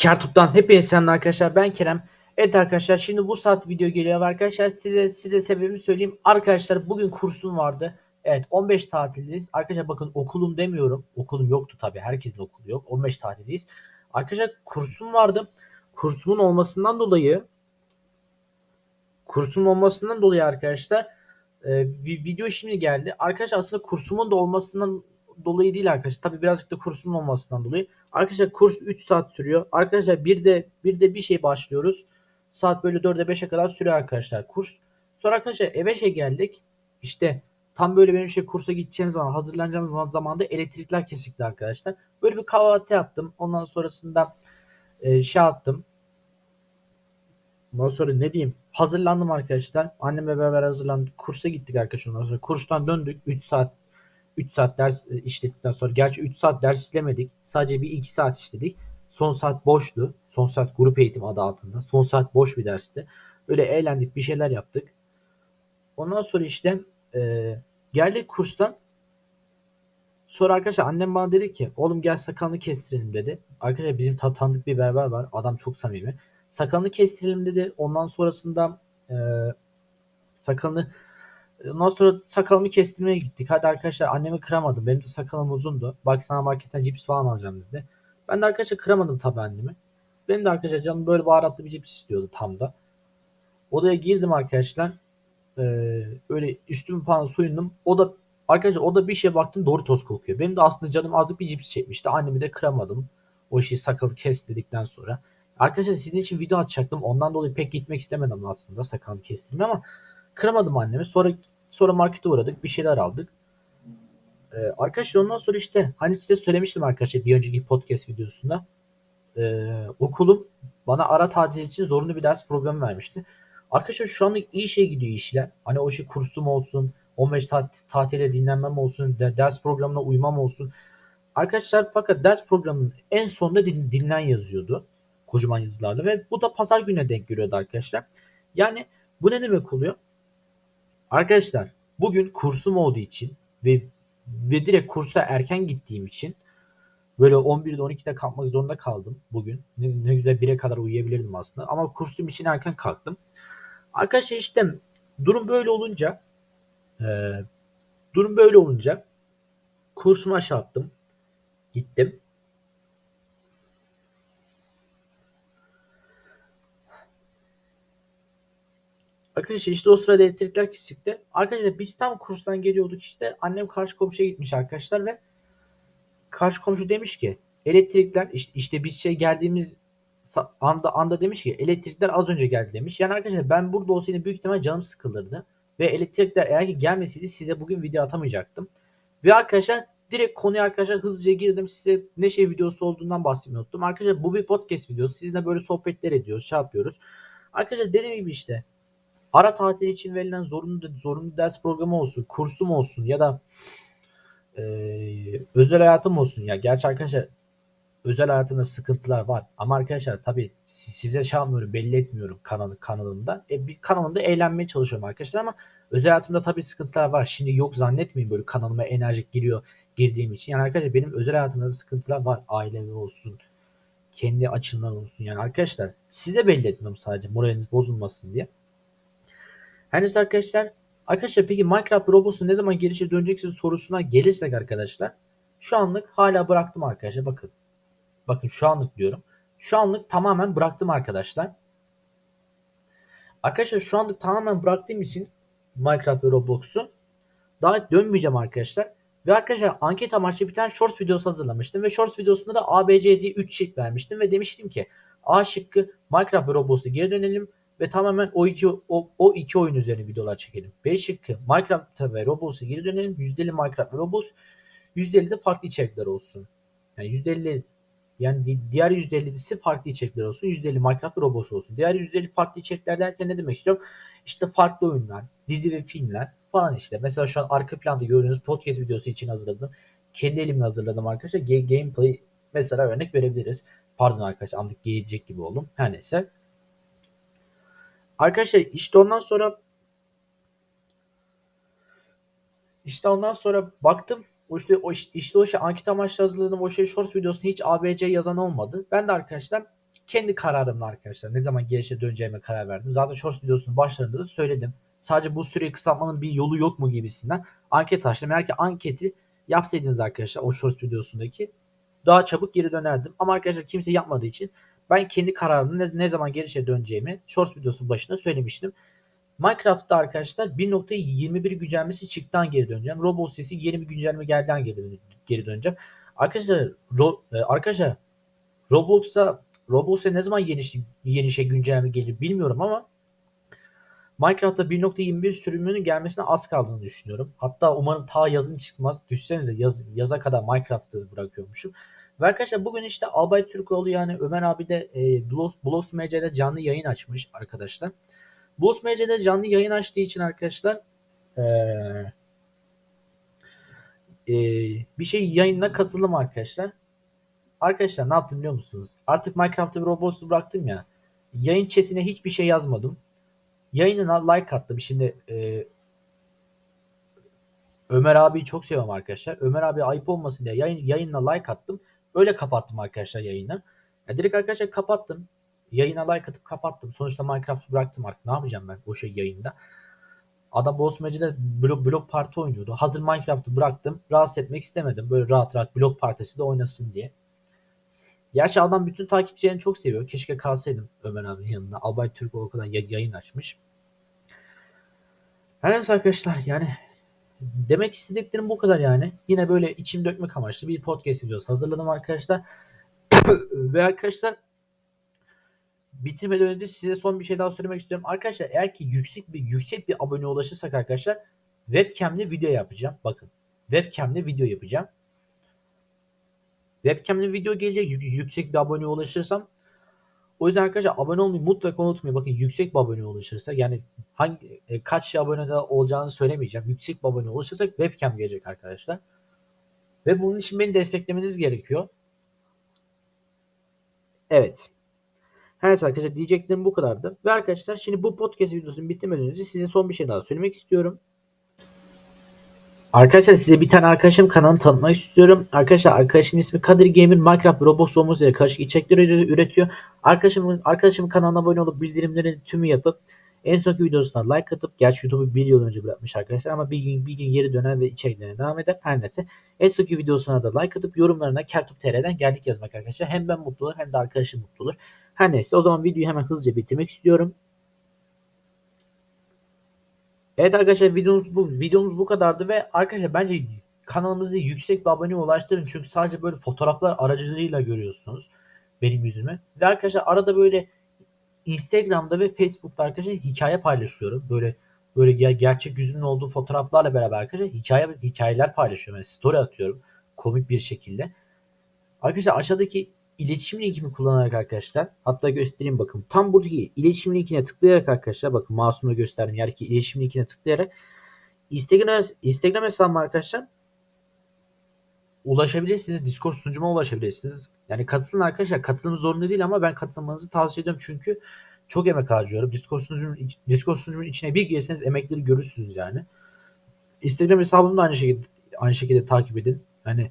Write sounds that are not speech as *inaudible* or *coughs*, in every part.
Kertup'tan hepinize selamlar arkadaşlar. Ben Kerem. Evet arkadaşlar şimdi bu saat video geliyor arkadaşlar. Size size sebebini söyleyeyim. Arkadaşlar bugün kursum vardı. Evet 15 tatildeyiz. Arkadaşlar bakın okulum demiyorum. Okulum yoktu tabii. Herkesin okulu yok. 15 tatildeyiz. Arkadaşlar kursum vardı. Kursumun olmasından dolayı kursumun olmasından dolayı arkadaşlar e, vi- video şimdi geldi. Arkadaşlar aslında kursumun da olmasından dolayı değil arkadaşlar. Tabii birazcık da kursumun olmasından dolayı. Arkadaşlar kurs 3 saat sürüyor. Arkadaşlar bir de bir de bir şey başlıyoruz. Saat böyle 4'e 5'e kadar sürüyor arkadaşlar kurs. Sonra arkadaşlar eve şey geldik. İşte tam böyle benim şey kursa gideceğim zaman hazırlanacağım zaman zamanda elektrikler kesikti arkadaşlar. Böyle bir kahvaltı yaptım. Ondan sonrasında e, şey yaptım. Ondan sonra ne diyeyim? Hazırlandım arkadaşlar. Annemle beraber hazırlandık. Kursa gittik arkadaşlar. Ondan sonra kurstan döndük. 3 saat 3 saat ders e, işledikten sonra gerçi 3 saat ders işlemedik. Sadece bir 2 saat işledik. Son saat boştu. Son saat grup eğitim adı altında. Son saat boş bir dersti. Öyle eğlendik, bir şeyler yaptık. Ondan sonra işte e, geldik kurstan. Sonra arkadaşlar annem bana dedi ki oğlum gel sakalını kestirelim dedi. Arkadaşlar bizim ta- tanıdık bir berber var. Adam çok samimi. Sakalını kestirelim dedi. Ondan sonrasında e, sakalını ondan sonra sakalımı kestirmeye gittik. Hadi arkadaşlar annemi kıramadım. Benim de sakalım uzundu. Bak sana marketten cips falan alacağım dedi. Ben de arkadaşlar kıramadım tabii annemi. Benim de arkadaşlar canım böyle baharatlı bir cips istiyordu tam da. Odaya girdim arkadaşlar. Ee, öyle üstümü falan soyundum. O da arkadaşlar o da bir şeye baktım Doritos kokuyor. Benim de aslında canım azıcık bir cips çekmişti. Annemi de kıramadım. O işi sakalı kes dedikten sonra. Arkadaşlar sizin için video atacaktım. Ondan dolayı pek gitmek istemedim aslında sakalımı kestirme ama kıramadım annemi. Sonra sonra markete uğradık. Bir şeyler aldık. Ee, arkadaşlar ondan sonra işte hani size söylemiştim arkadaşlar bir önceki podcast videosunda. Ee, okulum bana ara tatil için zorunlu bir ders programı vermişti. Arkadaşlar şu anlık iyi şey gidiyor işler. Hani o şey kursum olsun, 15 tat tatilde dinlenmem olsun, de- ders programına uymam olsun. Arkadaşlar fakat ders programının en sonunda din, dinlen yazıyordu. Kocaman yazılarla ve bu da pazar gününe denk geliyordu arkadaşlar. Yani bu ne demek oluyor? Arkadaşlar bugün kursum olduğu için ve ve direkt kursa erken gittiğim için böyle 11'de 12'de kalkmak zorunda kaldım bugün. Ne, ne güzel 1'e kadar uyuyabilirdim aslında ama kursum için erken kalktım. Arkadaşlar işte durum böyle olunca e, durum böyle olunca kursuma şey yaptım. Gittim. Arkadaşlar işte o sırada elektrikler kesikti. Arkadaşlar biz tam kurstan geliyorduk işte. Annem karşı komşuya gitmiş arkadaşlar ve karşı komşu demiş ki elektrikler işte, işte biz şey geldiğimiz anda anda demiş ki elektrikler az önce geldi demiş. Yani arkadaşlar ben burada olsaydım büyük ihtimal canım sıkılırdı. Ve elektrikler eğer ki gelmeseydi size bugün video atamayacaktım. Ve arkadaşlar direkt konuya arkadaşlar hızlıca girdim. Size ne şey videosu olduğundan bahsetmeyi. Arkadaşlar bu bir podcast videosu. Sizinle böyle sohbetler ediyoruz, şey yapıyoruz. Arkadaşlar dediğim gibi işte ara tatil için verilen zorunlu zorunlu ders programı olsun, kursum olsun ya da eee, özel hayatım olsun ya. Gerçi arkadaşlar özel hayatımda sıkıntılar var. Ama arkadaşlar tabii si- size şey yapmıyorum, belli etmiyorum kanalı kanalımda. E, bir kanalımda eğlenmeye çalışıyorum arkadaşlar ama özel hayatımda tabii sıkıntılar var. Şimdi yok zannetmeyin böyle kanalıma enerjik giriyor girdiğim için. Yani arkadaşlar benim özel hayatımda da sıkıntılar var. Ailevi olsun, kendi açımdan olsun. Yani arkadaşlar size belli etmiyorum sadece moraliniz bozulmasın diye. Her neyse arkadaşlar. Arkadaşlar peki Minecraft Roblox'un ne zaman gelişe döneceksiniz sorusuna gelirsek arkadaşlar. Şu anlık hala bıraktım arkadaşlar. Bakın. Bakın şu anlık diyorum. Şu anlık tamamen bıraktım arkadaşlar. Arkadaşlar şu anlık tamamen bıraktığım için Minecraft ve Roblox'u daha dönmeyeceğim arkadaşlar. Ve arkadaşlar anket amaçlı bir tane short videosu hazırlamıştım. Ve short videosunda da ABC diye 3 şık vermiştim. Ve demiştim ki A şıkkı Minecraft ve Roblox'a geri dönelim. Ve tamamen o iki, o, o iki oyun üzerine videolar çekelim. B şıkkı Minecraft ve Roblox'a geri dönelim. %50 Minecraft ve Roblox. %50 de farklı içerikler olsun. Yani %50 yani di- diğer %50'si farklı içerikler olsun. %50 Minecraft ve Roblox olsun. Diğer %50 farklı içerikler derken ne demek istiyorum? İşte farklı oyunlar, dizi ve filmler falan işte. Mesela şu an arka planda gördüğünüz podcast videosu için hazırladım. Kendi elimle hazırladım arkadaşlar. Ga- gameplay mesela örnek verebiliriz. Pardon arkadaşlar anlık gelecek gibi oldum. Her neyse. Arkadaşlar işte ondan sonra işte ondan sonra baktım o işte o işte, o şey anket amaçlı hazırladığım o şey short videosunda hiç ABC yazan olmadı. Ben de arkadaşlar kendi kararımla arkadaşlar ne zaman gelişe döneceğime karar verdim. Zaten short videosunun başlarında da söyledim. Sadece bu süreyi kısaltmanın bir yolu yok mu gibisinden anket açtım. Eğer ki anketi yapsaydınız arkadaşlar o short videosundaki daha çabuk geri dönerdim. Ama arkadaşlar kimse yapmadığı için ben kendi kararımı ne, ne zaman gelişe döneceğimi short videosunun başında söylemiştim. Minecraft'ta arkadaşlar 1.21 güncellemesi çıktıdan geri döneceğim. Roblox sesi yeni bir güncelleme geldiğinden geri, geri döneceğim. Arkadaşlar ro, e, arkadaşlar Roblox'a Roblox'a ne zaman yeni, yeni şey güncelleme gelir bilmiyorum ama Minecraft'ta 1.21 sürümünün gelmesine az kaldığını düşünüyorum. Hatta umarım ta yazın çıkmaz. Düşsenize yaz, yaza kadar Minecraft'ı bırakıyormuşum. Ve arkadaşlar bugün işte Albay Türkoğlu yani Ömer abi de e, Blogs, Blogs MC'de canlı yayın açmış arkadaşlar. Blogs MC'de canlı yayın açtığı için arkadaşlar e, e, bir şey yayınına katıldım arkadaşlar. Arkadaşlar ne yaptım biliyor musunuz? Artık Minecraft'ta bir Roblox'u bıraktım ya. Yayın chatine hiçbir şey yazmadım. Yayınına like attım. Şimdi e, Ömer abiyi çok seviyorum arkadaşlar. Ömer abi ayıp olmasın diye yayın, yayınına like attım. Öyle kapattım arkadaşlar yayını. Ya direkt arkadaşlar kapattım. Yayına like atıp kapattım. Sonuçta Minecraft'ı bıraktım artık. Ne yapacağım ben boşa yayında? Adam Bozmacı'da blok, blok parti oynuyordu. Hazır Minecraft'ı bıraktım. Rahatsız etmek istemedim. Böyle rahat rahat blok partisi de oynasın diye. Gerçi adam bütün takipçilerini çok seviyor. Keşke kalsaydım Ömer abinin yanında. Albay Türk o kadar ya- yayın açmış. Her neyse arkadaşlar yani demek istediklerim bu kadar yani. Yine böyle içim dökmek amaçlı bir podcast videosu hazırladım arkadaşlar. *coughs* Ve arkadaşlar bitirmeden önce size son bir şey daha söylemek istiyorum. Arkadaşlar eğer ki yüksek bir yüksek bir abone ulaşırsak arkadaşlar webcam'le video yapacağım. Bakın webcam'le video yapacağım. Webcam'le video gelecek yü- yüksek bir abone ulaşırsam. O yüzden arkadaşlar abone olmayı mutlaka unutmayın. Bakın yüksek bir abone ulaşırsa yani hangi e, kaç abone olacağını söylemeyeceğim. Yüksek bir abone ulaşırsak webcam gelecek arkadaşlar. Ve bunun için beni desteklemeniz gerekiyor. Evet. Her neyse arkadaşlar diyeceklerim bu kadardı. Ve arkadaşlar şimdi bu podcast videosunu bitirmeden önce size son bir şey daha söylemek istiyorum. Arkadaşlar size bir tane arkadaşım kanalını tanıtmak istiyorum. Arkadaşlar arkadaşımın ismi Kadir Gamer Minecraft Roblox olması ile karışık içerikler üre- üretiyor. Arkadaşımın arkadaşımın kanalına abone olup bildirimleri tümü yapıp en sonki videosuna like atıp gerçi YouTube'u bir yıl önce bırakmış arkadaşlar ama bir gün bir gün geri döner ve içeriklerine devam eder. Her neyse. En sonki videosuna da like atıp yorumlarına Kertup.tr'den geldik yazmak arkadaşlar. Hem ben mutlu olur hem de arkadaşım mutlu olur. Her neyse o zaman videoyu hemen hızlıca bitirmek istiyorum. Evet arkadaşlar videomuz bu videomuz bu kadardı ve arkadaşlar bence kanalımızda yüksek bir abone ulaştırın çünkü sadece böyle fotoğraflar aracılığıyla görüyorsunuz benim yüzümü. Ve arkadaşlar arada böyle Instagram'da ve Facebook'ta arkadaşlar hikaye paylaşıyorum. Böyle böyle ger- gerçek yüzümün olduğu fotoğraflarla beraber arkadaşlar hikaye hikayeler paylaşıyorum. Yani story atıyorum komik bir şekilde. Arkadaşlar aşağıdaki iletişim linkimi kullanarak arkadaşlar hatta göstereyim bakın. Tam buradaki iletişim linkine tıklayarak arkadaşlar bakın masumla gösterdim yerdeki iletişim linkine tıklayarak Instagram Instagram hesabıma arkadaşlar ulaşabilirsiniz. Discord sunucuma ulaşabilirsiniz. Yani katılın arkadaşlar. Katılım zorunlu değil ama ben katılmanızı tavsiye ediyorum çünkü çok emek harcıyorum. Discord sunucumun, Discord sunucumun içine bir girseniz emekleri görürsünüz yani. Instagram hesabımı da aynı şekilde aynı şekilde takip edin. Hani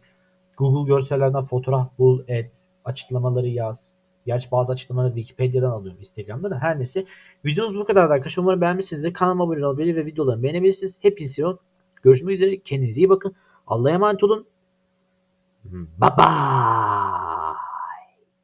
Google görsellerden fotoğraf bul, et, açıklamaları yaz. Gerçi bazı açıklamaları Wikipedia'dan alıyorum Instagram'da da. Her neyse. Videomuz bu kadar arkadaşlar. Umarım beğenmişsinizdir. Kanalıma abone olabilir ve videolarımı beğenebilirsiniz. Hepinizi seviyorum. Görüşmek üzere. Kendinize iyi bakın. Allah'a emanet olun. Bye bye.